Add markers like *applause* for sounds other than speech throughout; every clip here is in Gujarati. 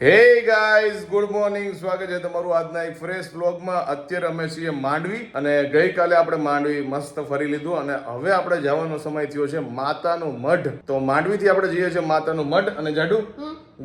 હે ગાઈઝ ગુડ મોર્નિંગ સ્વાગત છે તમારું આજના એક ફ્રેશ બ્લોગમાં અત્યારે અમે છીએ માંડવી અને ગઈકાલે આપણે માંડવી મસ્ત ફરી લીધું અને હવે આપણે જવાનો સમય થયો છે માતાનું મઢ. તો માંડવીથી આપણે જઈએ છીએ માતાનું મઢ. અને જાડુ?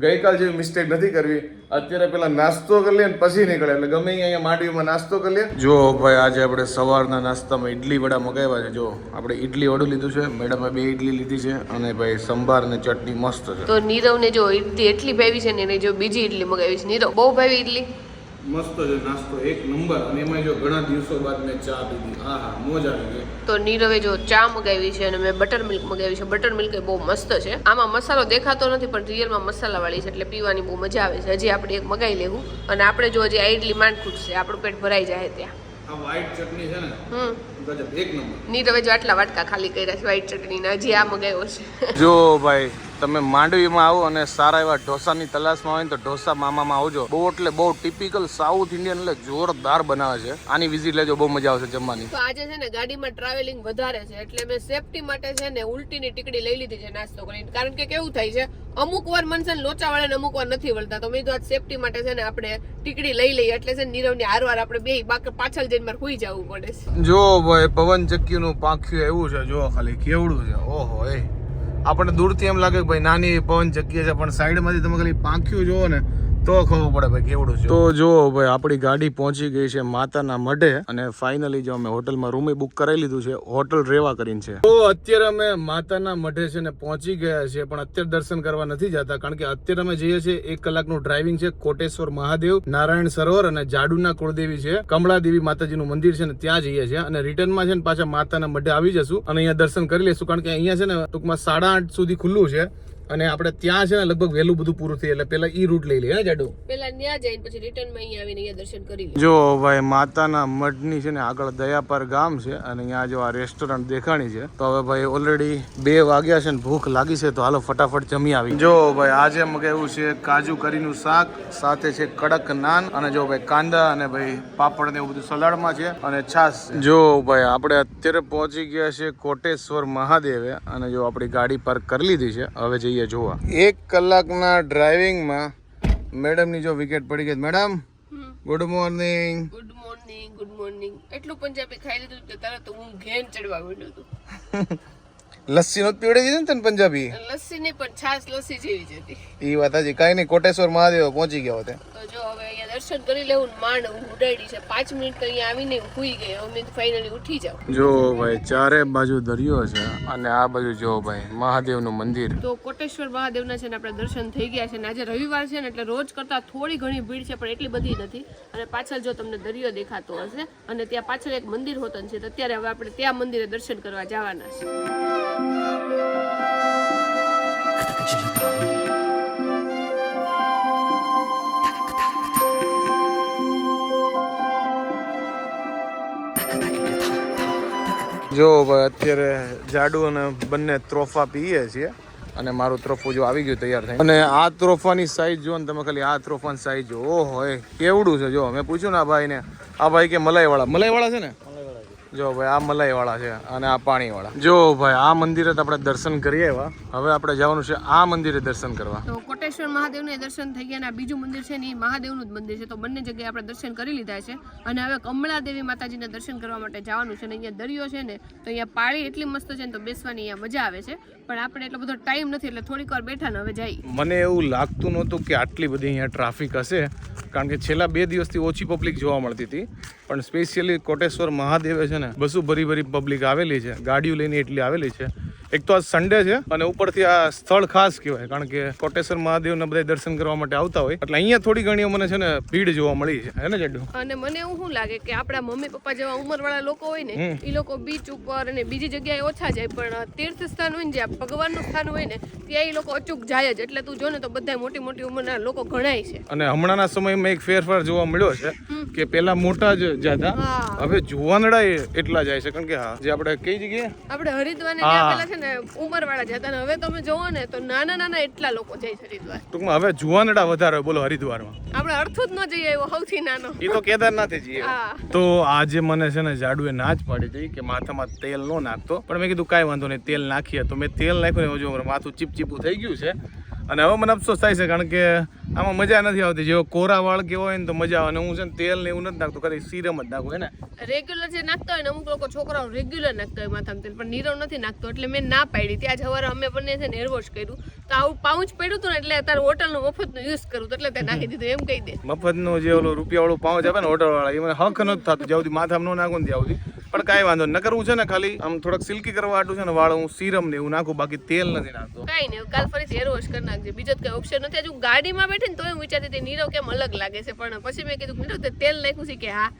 ગઈકાલ જેવી મિસ્ટેક નથી કરવી. અત્યારે પેલા નાસ્તો કરી લે પછી નીકળે. એટલે ગમે અહીંયા માંડવીમાં નાસ્તો કરી લે. જો ભાઈ આજે આપણે સવારના નાસ્તામાં ઈડલી વડા મગાવ્યા છે. જો આપણે ઈડલી વડું લીધું છે. મેડમે બે ઇડલી લીધી છે અને ભાઈ સંભાર ને ચટણી મસ્ત છે. તો નીરવને જો ઈડલી એટલી ભાવી છે ને એને જો બીજી ઇડલી મગાવી છે. નીરવ બહુ ભાવી ઈડલી. મસ્ત છે નાસ્તો એક નંબર. અને એમાં જો ઘણા દિવસો બાદ મેં ચા પીધી. હા હા મોજ આવી ગઈ. તો નીરવે જો ચા મગાવી છે અને મેં બટર મિલ્ક મગાવી છે. બટર મિલ્ક એ બહુ મસ્ત છે. આમાં મસાલો દેખાતો નથી પણ રિયલમાં મસાલાવાળી છે એટલે પીવાની બહુ મજા આવે છે. હજી આપણે એક મગાવી લેવું. અને આપણે જો હજી આ ઈડલી માંડ ખૂટશે આપણું પેટ ભરાઈ જાય ત્યાં. આ વ્હાઈટ ચટણી છે ને હમ. ગજબ એક નંબર. નીરવે જો આટલા વાટકા ખાલી કર્યા છે વ્હાઈટ ચટણીના. હજી આ મગાવ્યો છે. જો ભાઈ તમે માંડવીમાં આવો અને સારા એવા ઢોસાની તલાશમાં હોય ને તો ઢોસા મામામાં આવજો. બહુ એટલે બહુ ટિપિકલ સાઉથ ઇન્ડિયન એટલે જોરદાર બનાવે છે. આની વિઝિટ લેજો બહુ મજા આવશે જમવાની. તો આજે છે ને ગાડીમાં ટ્રાવેલિંગ વધારે છે એટલે મેં સેફટી માટે છે ને ઉલટીની ટીકડી લઈ લીધી છે નાસ્તો કરીને. કારણ કે કેવું થાય છે અમુક વાર મનસન લોચા વાળા અમુક વાર નથી વળતા. તો મેં તો આજ સેફટી માટે છે ને આપણે ટીકડી લઈ લઈએ. એટલે છે ને નીરવની હારવાર આપણે બે બાકી પાછળ જઈને મારે સુઈ જવું પડે છે. જો ભાઈ પવન ચક્કીનું પાંખ્યું એવું છે જો ખાલી કેવડું છે. ઓહો એ. આપણને દૂરથી એમ લાગે કે ભાઈ નાની પવન જગ્યા છે, પણ સાઈડમાંથી તમે ખાલી પાંખ્યું જુઓ ને તો ખબર પડે ભાઈ કેવડું છે. તો જો ભાઈ આપણી ગાડી પહોંચી ગઈ છે માતાના મઢે અને ફાઇનલી જો અમે હોટલમાં રૂમ બુક કરાવી લીધું છે હોટલ રેવા કરીને છે. તો અત્યારે અમે માતાના મઢે છે ને પહોંચી ગયા છે પણ અત્યારે દર્શન કરવા નથી જતા કારણ કે અત્યારે અમે જઈએ છીએ એક કલાકનું ડ્રાઇવિંગ છે કોટેશ્વર મહાદેવ નારાયણ સરોવર અને જાડુના કુળદેવી છે કમળાદેવી માતાજીનું મંદિર છે ને ત્યાં જઈએ છીએ. અને રિટર્નમાં છે ને પાછા માતાના મઢે આવી જશું અને અહીંયા દર્શન કરી લઈશું કારણ કે અહીંયા છે ને ટૂંકમાં સાડા આઠ સુધી ખુલ્લું છે. અને આપણે ત્યાં છે ને લગભગ વહેલું બધું પૂરું થયું એટલે પેલા ઈ રૂટ લઈ લઈએ હે જાડુ? પેલા ત્યાં જઈને પછી રિટર્નમાં અહીં આવીને અહીંયા દર્શન કરી લઈએ. જો ભાઈ માતાના મઢની છે ને આગળ દયાપર ગામ છે અને અહીંયા જો આ રેસ્ટોરન્ટ દેખાણી છે તો હવે ભાઈ ઓલરેડી બે વાગ્યા છે ને ભૂખ લાગી છે તો હાલો ફટાફટ જમી આવી. જો ભાઈ આજે મગાવ્યું છે કાજુ કરીનું શાક સાથે છે કડક નાન અને જો ભાઈ કાંદા અને ભાઈ પાપડ ને એવું બધું સલાડમાં છે અને છાશ જો ભાઈ આપણે અત્યારે પહોંચી ગયા છે કોટેશ્વર મહાદેવે અને જો આપણી ગાડી પાર્ક કરી લીધી છે હવે જઈએ જોવા. એક કલાકના ડ્રાઇવિંગમાં મેડમની જો વિકેટ પડી ગઈ madam good morning. Good morning good morning. એટલું પંજાબી ખાઈ લીધું કે તરત હું ઘેન ચડવા માંડ્યું હતો. *laughs* લસ્સી નો પીવડી દીધી ને તને પંજાબી? લસ્સી નહીં પણ છાશ લસ્સી જેવી જ હતી. એ વાત હજી કઈ નહીં કોટેશ્વર મહાદેવ પહોંચી ગયા હતા તો જો હવે અહીંયા દર્શન કરી લેવું ને માંડ ઉડાડી છે. પાંચ મિનિટ તો અહીંયા આવીને હું સુઈ ગઈ. અમે ફાઇનલી ઉઠી જાવ જો ભાઈ ચારે બાજુ દરિયો છે અને આ બાજુ જો ભાઈ મહાદેવનું મંદિર. તો કોટેશ્વર મહાદેવના છે ને આપણે દર્શન થઈ ગયા છે ને આજે રવિવાર છે ને એટલે રોજ કરતાં થોડી ઘણી ભીડ છે પણ એટલી બધી નથી. અને પાછળ જો તમને દરિયો દેખાતો હશે અને ત્યાં પાછળ એક મંદિર હોતન છે તો અત્યારે હવે આપણે ત્યાં મંદિરે દર્શન કરવા જવાના છે. જો અત્યારે જાડુ અને બંને ત્રોફા પીએ છીએ અને મારું ત્રોફું જો આવી ગયું તૈયાર થાય અને આ ત્રોફાની સાઈઝ જો ને તમે ખાલી આ ત્રોફાની સાઈઝ જો ઓહો એ કેવડું છે જો. મેં પૂછ્યું ને આ ભાઈને, આ ભાઈ કે મલાઈવાળા? મલાઈવાળા છે ને? જો ભાઈ, આ મલાઈવાળા છે અને આ પાણીવાળા. જો ભાઈ, આ મંદિરે તો આપણે દર્શન કરીએ એવા હવે આપણે જવાનું છે આ મંદિરે દર્શન કરવા. તો કોટેશ્વર મહાદેવને દર્શન થઈ ગયા અને બીજું મંદિર છે ને એ મહાદેવનું જ મંદિર છે. તો બંને જગ્યાએ આપણે દર્શન કરી લીધા છે. અને હવે કમળાદેવી માતાજીને દર્શન કરવા માટે જવાનું છે અને અહીંયા દરિયો છે ને, તો અહીંયા પાળી એટલી મસ્ત છે ને, તો બેસવાની અહીંયા મજા આવે છે. પણ આપણે એટલો બધો ટાઈમ નથી, એટલે થોડીક વાર બેઠા ને હવે જાય મને એવું લાગતું નહોતું કે આટલી બધી અહીંયા ટ્રાફિક હશે, કારણ કે છેલ્લા બે દિવસથી ઓછી પબ્લિક જોવા મળતી હતી. પણ સ્પેશિયલી કોટેશ્વર મહાદેવે છે ને, બસું ભરી ભરી પબ્લિક આવેલી છે, ગાડીઓ લઈને એટલી આવેલી છે. એક તો આ સન્ડે છે અને ઉપરથી આ સ્થળ ખાસ કહેવાય કારણ કે કોટેશ્વર મહાદેવના બધા દર્શન કરવા માટે આવતા હોય. એટલે અહીંયા થોડી ઘણી મને છે ને ભીડ જોવા મળી છે. હે ને જડ્ડુ અને મને એવું શું લાગે કે આપણા મમ્મી પપ્પા જેવા ઉંમરવાળા લોકો હોય ને એ લોકો બીચ ઉપર અને બીજી જગ્યાએ ઓછા જાય પણ તીર્થ સ્થાન હોય ને જ્યાં ભગવાનનું સ્થાન હોય ને ત્યાં એ લોકો અચૂક જાય જ. એટલે તું જો ને તો બધા મોટી મોટી ઉંમરના લોકો ઘણાય છે. અને હમણાંના સમયમાં એક ફેરફાર જોવા મળ્યો છે કે પેલા મોટા જ જતા હવે જુવાનડા એટલા જાય છે. કારણ કે હા જે આપણે કઈ જગ્યાએ? આપણે હરિદ્વાર ને પેલા છે ને ઉંમરવાળા જતા ને હવે તમે જોવો ને તો નાના નાના એટલા લોકો જાય છે હરિદ્વાર. ટૂંકમાં હવે જુવાનડા વધારે હોય, બોલો હરિદ્વારમાં. આપણે અડથું જ ન જઈએ એવો સૌથી નાનો. એ તો કેદારનાથે જઈએ. તો આજે મને છે ને જાડુએ ના જ પાડી હતી કે માથામાં તેલ ન નાખતો. પણ મેં કીધું કાંઈ વાંધો નહીં તેલ નાખીએ. તો મેં તેલ નાખ્યું ને જો માથું ચીપચીપું થઈ ગયું છે. અને હવે મને અફસોસ થાય છે કારણ કે આમાં મજા નથી આવતી. જેવો કોરા વાળ કેવો હોય ને તો મજા આવે. અને હું છે ને તેલ ને એવું નથી નાખતો. ખરી સીરમ જ નાખું ને? રેગ્યુલર જે નાખતા હોય ને અમુક લોકો છોકરાઓ રેગ્યુલર નાખતા હોય માથામાં તેલ પણ નીરવ નથી નાખતો એટલે મેં ના પાડી. ત્યાં જવારે અમે બંને છે ને હેરવોશ કર્યું. તો આવું પાઉચ પડ્યું હતું ને એટલે અત્યારે હોટલનું મફતનું યુઝ કરું તો એટલે તે નાખી દીધું એમ કહી દે. મફતનું જે ઓલું રૂપિયા વાળું પાઉચ આપે ને હોટલ વાળા એ મને હક નથી થતું. જ્યાં સુધી માથામાં ન નાખું ને ત્યાં સુધી. પણ કાંઈ વાંધો ન કરવું છે ને ખાલી આમ થોડાક સિલ્કી કરવા હાટું છે ને વાળ હું સીરમ ને એવું નાખું, બાકી તેલ નથી નાખતો. કાંઈ નહીં, કાલ ફરી હેર વોશ કરી નાખજે. બીજો કઈ ઓપ્શન નથી. હજુ ગાડીમાં બેઠી ને તો હું વિચારતી હતી, નીરવ કેમ અલગ લાગે છે, પણ પછી મેં કીધું નીરવ તેલ નાખ્યું છે કે હા?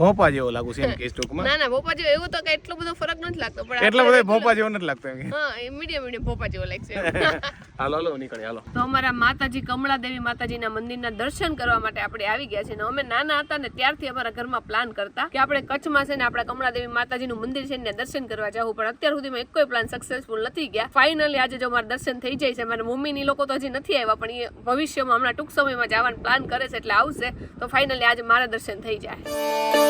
ભોપા જેવો લાગુ છે એમ કે ટૂંકમાં ના ના ભોપા જેવો એવું તો એટલો બધો ફરક નથી લાગતો પણ એટલો બધો ભોપા જેવો નથી લાગતો એમ કે? હા મીડિયમ મીડિયમ ભોપા જેવો લાગશે *laughs* હાલો હાલો નીકળી હાલો. તો અમારા માતાજી કમળા દેવી માતાજીના મંદિરના દર્શન કરવા માટે આપણે આવી ગયા છે ને અમે નાના હતા ને ત્યારથી અમારા ઘરમાં પ્લાન કરતા કે આપણે કચ્છમાં છે ને આપણા કમળા દેવી માતાજીનું મંદિર છે ને દર્શન કરવા જવું પણ અત્યાર સુધીમાં એક કોઈ પ્લાન સક્સેસફુલ નથી ગયા. ફાઇનલી આજે જો અમારા દર્શન થઈ જાય છે મારા મમ્મીની લોકો તો હજી નથી આવ્યા પણ એ ભવિષ્યમાં હમણાં ટૂંક સમયમાં જવાનું પ્લાન કરે છે એટલે આવશે તો ફાઇનલી આજે મારા દર્શન થઈ જાય.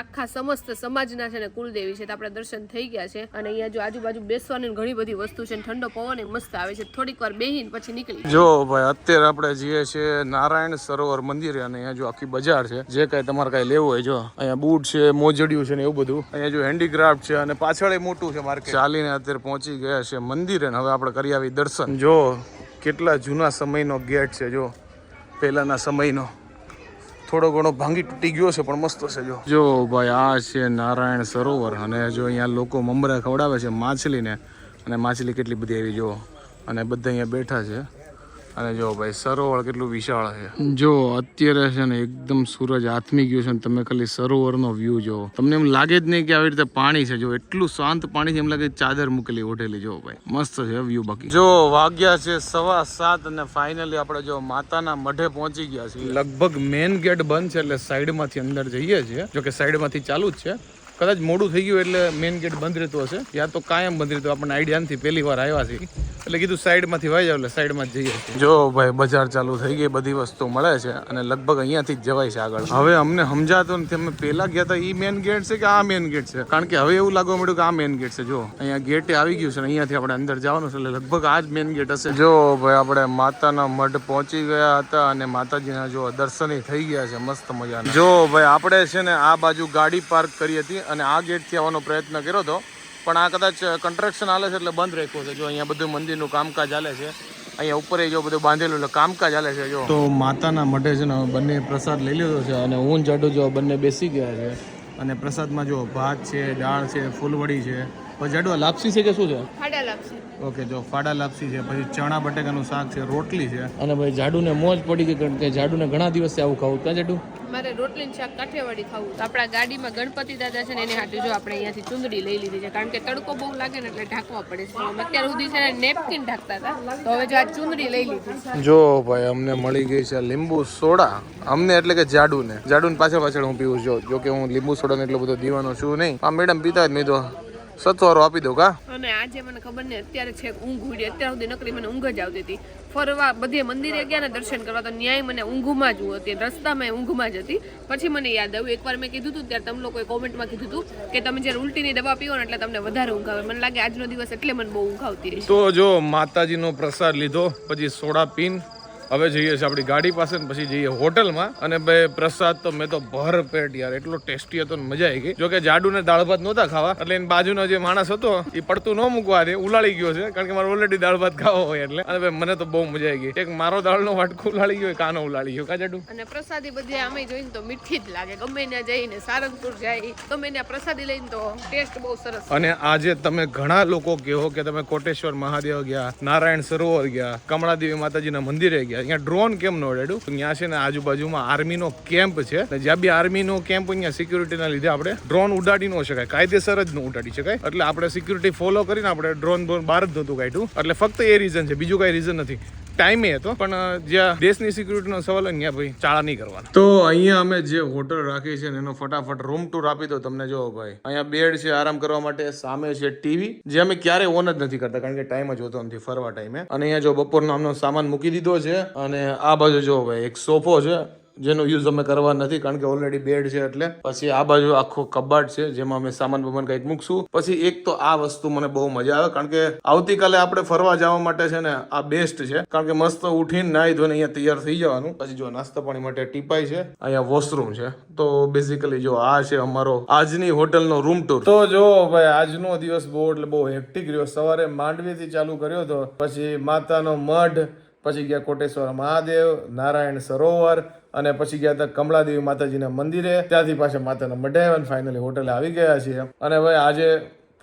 આખા સમસ્ત સમાજના છે ને કુલદેવી છે તો આપણે દર્શન થઈ ગયા છે. અને અહીંયા જો આજુબાજુ બેસવાની ઘણી બધી વસ્તુ છે ઠંડો પવન મસ્ત આવે છે. થોડીક વાર બેહીને પછી નીકળી જો ભાઈ, અત્યારે આપણે જઈએ છીએ નારાયણ સરોવર મંદિર અને અહીંયા જો આખી બજાર છે. જે કાંઈ તમારે કાંઈ લેવું હોય જો. અહીંયા બૂટ છે, મોજડિયું છે ને એવું બધું. અહીંયા જો હેન્ડીક્રાફ્ટ છે અને પાછળ મોટું છે માર્કેટ ચાલીને અત્યારે પહોંચી ગયા છે મંદિરે હવે આપણે કરી આવી દર્શન. જો કેટલા જૂના સમયનો ગેટ છે જો. પહેલાના સમયનો. થોડો ઘણો ભાંગી તૂટી ગયો છે, પણ મસ્ત છે જો. જો ભાઈ, આ છે નારાયણ સરોવર અને જો અહીંયા લોકો મમરા ખવડાવે છે માછલીને. અને માછલી કેટલી બધી આવી, જો. અને બધા અહીંયા બેઠા છે. અને જો ભાઈ સરોવર કેટલું વિશાળ છે. જો અત્યારે છે ને એકદમ સૂરજ આથમી ગયું છે ને તમે ખાલી સરોવરનો વ્યૂ જો તમને એમ લાગે જ નહીં કે આવી રીતે પાણી છે. જો એટલું શાંત પાણી છે એમ લાગે ચાદર મૂકેલી ઓઢેલી જો ભાઈ મસ્ત છે વ્યૂ બાકી. જો વાગ્યા છે સવા સાત અને ફાઇનલી આપણે જો માતાના મઢે પહોંચી ગયા છીએ. લગભગ મેઇન ગેટ બંધ છે એટલે સાઈડમાંથી અંદર જઈએ છીએ. જો કે સાઈડમાંથી ચાલુ જ છે. કદાચ મોડું થઈ ગયું એટલે મેઇન ગેટ બંધ રહેતો હશે. યા તો કાયમ બંધ રહેતો. આપણને આઈડિયા નથી. પહેલી વાર આવ્યા છે એટલે કીધું સાઈડમાંથી વાઈ જાવ એટલે સાઈડમાં જ જઈએ જો ભાઈ, બજાર ચાલુ થઈ ગઈ, બધી વસ્તુ મળે છે અને લગભગ અહીંયાથી જ જવાય છે આગળ. હવે અમને સમજાતું નથી. અમે પહેલા ગયા હતા એ મેઇન ગેટ છે કે આ મેઇન ગેટ છે? કારણ કે હવે એવું લાગવા મળ્યું કે આ મેઇન ગેટ છે. જો, અહીંયા ગેટે આવી ગયું છે અહીંયાથી આપણે અંદર જવાનું છે. એટલે લગભગ આ જ મેઇન ગેટ હશે. જો ભાઈ, આપણે માતાના મઢ પહોંચી ગયા હતા અને માતાજીના જો દર્શન થઈ ગયા છે, મસ્ત મજાના. જો ભાઈ, આપણે છે ને આ બાજુ ગાડી પાર્ક કરી હતી અને આ ગેટથી આવવાનો પ્રયત્ન કર્યો હતો. પણ આ કદાચ કન્સ્ટ્રક્શન હાલે છે એટલે બંધ રાખ્યો છે. જો અહીંયા બધું મંદિરનું કામકાજ હાલે છે અહીંયા ઉપર જો બધું બાંધેલું એટલે કામકાજ હાલે છે જો. તો માતાના મઢે છે ને બંને પ્રસાદ લઈ લીધો છે અને ઊન જાડુ જો બંને બેસી ગયા છે. અને પ્રસાદમાં જો ભાત છે દાળ છે ફૂલવડી છે. પછી જાડુ આ લાપસી છે કે શું છે? ઓકે જો ફાડા લાપસી છે પછી ચણા બટેકાનું શાક છે રોટલી છે. અને ભાઈ જાડુને મોજ પડી ગઈ કારણ કે જાડુને ઘણા દિવસથી આવું ખાવું. ક્યાં જાડુ? મારે રોટલી શાક કાઠિયાવાડી ખાવું તો આપણા ગાડીમાં ગણપતિ દાદા છે ને એની હાટુ જો આપણે અહીંયાથી ચુંદડી લઈ લીધી છે. કારણ કે તડકો બહુ લાગે ને એટલે ઢાંકવા પડે છે. અત્યાર સુધી છે ને નેપકિન ઢાંકતા હતા. તો હવે જો આ ચુંદડી લઈ લીધી જો ભાઈ, અમને મળી ગઈ છે લીંબુ સોડા. અમને એટલે કે જાડુ ને જાડુ પાછળ પાછળ હું પીવું છું. જો કે હું લીંબુ સોડાને એટલો બધો દીવાનો છું નહીં. આ મેડમ પીતા જ નહીં તો સત્વારો આપી દઉં કા? અને આજે મને ખબર નહીં અત્યારે છે ઊંઘ ઉડી અત્યાર સુધી નકરી મને ઊંઘ જ આવતી હતી. ફરવા બધે મંદિરે ગયા ને દર્શન કરવા તો ન્યાય મને ઊંઘમાં જ હતી રસ્તામાં ઊંઘમાં જ હતી. પછી મને યાદ આવ્યું એકવાર મેં કીધું હતું ત્યારે તમે લોકોએ કોમેન્ટમાં કીધું હતું કે તમે જ્યારે ઉલટીની દવા પીવો ને એટલે તમને વધારે ઊંઘ આવે. મને લાગે આજનો દિવસ એટલે મને બહુ ઊંઘ આવતી રહી તો જો માતાજીનો પ્રસાદ લીધો પછી સોડા પીન હવે જઈએ છીએ આપણી ગાડી પાસે ને પછી જઈએ હોટલમાં. અને ભાઈ પ્રસાદ તો મેં તો ભર પેટ યાર એટલો ટેસ્ટી હતો ને મજા આવી ગઈ. જોકે જાડુ ને દાળ ભાત નહોતા ખાવા એટલે એની બાજુનો જે માણસ હતો એ પડતું ન મૂકવા દે ઉલાળી ગયો છે કારણ કે મારે ઓલરેડી દાળ ભાત ખાવા હોય એટલે. અને ભાઈ મને તો બહુ મજા આવી ગઈ. એક મારો દાળનો વાટકો ઉલાળી ગયો કાનો ઉલાળી ગયો. કા જાડુ? અને પ્રસાદી બધી આમે જોઈને તો મીઠી જ લાગે. ગમે ત્યાં જઈને સારંગપુર જાય ગમે ત્યાં પ્રસાદી લઈને તો ટેસ્ટ બહુ સરસ અને આજે તમે ઘણા લોકો કહો કે તમે કોટેશ્વર મહાદેવ ગયા નારાયણ સરોવર ગયા કમળાદેવી માતાજીના મંદિરે ગયા. અહીંયા ડ્રોન કેમ ન ઉડાડ્યું ત્યાં છે ને આજુબાજુમાં આર્મીનો કેમ્પ છે. જ્યાં બી આર્મીનો કેમ્પ અહીંયા સિક્યુરિટીના લીધે આપણે ડ્રોન ઉડાડી ન શકાય. કાયદેસર જ ન ઉડાડી શકાય. એટલે આપણે સિક્યુરિટી ફોલો કરીને આપણે ડ્રોન બહાર જ નહોતું કાઢ્યું. એટલે ફક્ત એ રીઝન છે. બીજું કાંઈ રીઝન નથી. ટાઈમે હતો, પણ જ્યાં દેશની સિક્યુરિટીનો સવાલ હોય ત્યાં ભાઈ ચાળા નહીં કરવાના. તો અહીંયા અમે જે હોટલ રાખી છે એનો ફટાફટ રૂમ ટૂર આપી દો તમને. જો ભાઈ, અહીંયા બેડ છે આરામ કરવા માટે, સામે છે ટીવી જે અમે ક્યારે ઓન જ નથી કરતા, કારણ કે ટાઈમ જ હોતો નથી ફરવા ટાઈમે અને અહીંયા જો બપોરનો આમનો સામાન મૂકી દીધો છે, અને આ બાજુ જો ભાઈ એક સોફો છે જેનો યુઝ અમે કરવા નથી, કારણ કે ઓલરેડી બેડ છે એટલે. પછી આ બાજુ આખો કબાટ છે, જેમાં અમે સામાન બમાન કંઈક મૂકશું. પછી એક તો આ વસ્તુ મને બહુ મજા આવે, કારણ કે આવતીકાલે આપણે ફરવા જવા માટે છે ને, આ બેસ્ટ છે. કારણ કે મસ્ત ઉઠીને નાહી ધોઈને અહીંયા તૈયાર થઈ જવાનું. પછી જો નાસ્તા પાણી માટે ટીપાઈ છે, અહીંયા વોશરૂમ છે. તો બેઝિકલી જો આ છે અમારો આજની હોટલનો રૂમ ટૂર તો જો ભાઈ, આજનો દિવસ બહુ, એટલે બહુ હેક્ટિક રહ્યો. સવારે માંડવીથી ચાલુ કર્યો હતો પછી માતાનો મઢ, પછી ગયા કોટેશ્વર મહાદેવ, નારાયણ સરોવર અને પછી ગયા હતા કમળાદેવી માતાજીના મંદિરે. ત્યાંથી પાછા માતાના મઢે અને ફાઇનલી હોટલે આવી ગયા છીએ. અને હવે આજે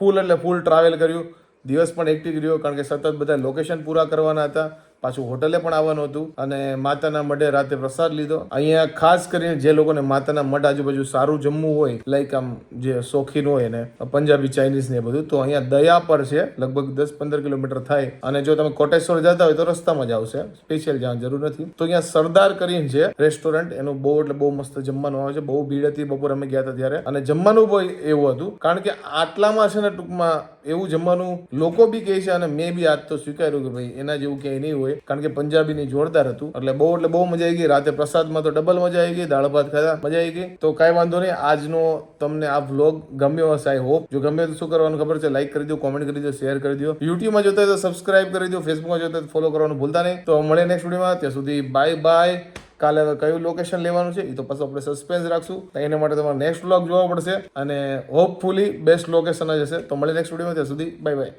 ફૂલ એટલે ફૂલ ટ્રાવેલ કર્યું. દિવસ પણ એકટી રહ્યો, કારણ કે સતત બધા લોકેશન પૂરા કરવાના હતા. પાછું હોટલે પણ આવવાનું હતું અને માતાના મઢે રાતે પ્રસાદ લીધો. અહીંયા ખાસ કરીને જે લોકોને માતાના મઢ આજુબાજુ સારું જમવું હોય લાઈક આમ જે શોખીન હોય ને પંજાબી ચાઇનીઝ ને બધું, તો અહીંયા દયા પર છે, લગભગ દસ પંદર કિલોમીટર થાય. અને જો તમે કોટેશ્વર જતા હોય તો રસ્તામાં જ આવશે સ્પેશિયલ જવાની જરૂર નથી. તો અહીંયા સરદાર કરીને છે રેસ્ટોરન્ટ એનું બહુ એટલે બહુ મસ્ત જમવાનું આવે છે, બહુ ભીડ હતી, બપોર અમે ગયા હતા ત્યારે. અને જમવાનું બહુ એવું હતું, કારણ કે આટલામાં છે ને ટૂંકમાં એવું જમવાનું લોકો બી કહે છે અને મેં બી આજ તો સ્વીકાર્યું કે ભાઈ એના જેવું ક્યાંય નહીં હોય. કારણ કે પંજાબીની જોરદાર હતું. એટલે બહુ એટલે બહુ મજા આવી ગઈ. રાતે પ્રસાદમાં તો ડબલ મજા આવી ગઈ, દાળ ભાત ખાધા, મજા આવી ગઈ. તો કાંઈ વાંધો નહીં, આજનો તમને આ વ્લોગ ગમ્યો હશે આઈ હોપ જો ગમે તો શું કરવાનું ખબર છે? લાઈક કરી દો કોમેન્ટ કરી દો શેર કરી દો. યુટ્યુબમાં જોતા તો સબસ્ક્રાઇબ કરી દો ફેસબુકમાં જોતા તો ફોલો કરવાનું ભૂલતા નહીં. તો મળે નેક્સ્ટ વિડીયોમાં ત્યાં સુધી બાય બાય કાલે કયું લોકેશન લેવાનું છે એ તો પછી આપણે સસ્પેન્સ રાખશું. એના માટે તમારે નેક્સ્ટ વ્લોગ જોવો પડશે. અને હોપફુલી બેસ્ટ લોકેશન જ હશે. તો મળે નેક્સ્ટ વિડીયોમાં ત્યાં સુધી બાય બાય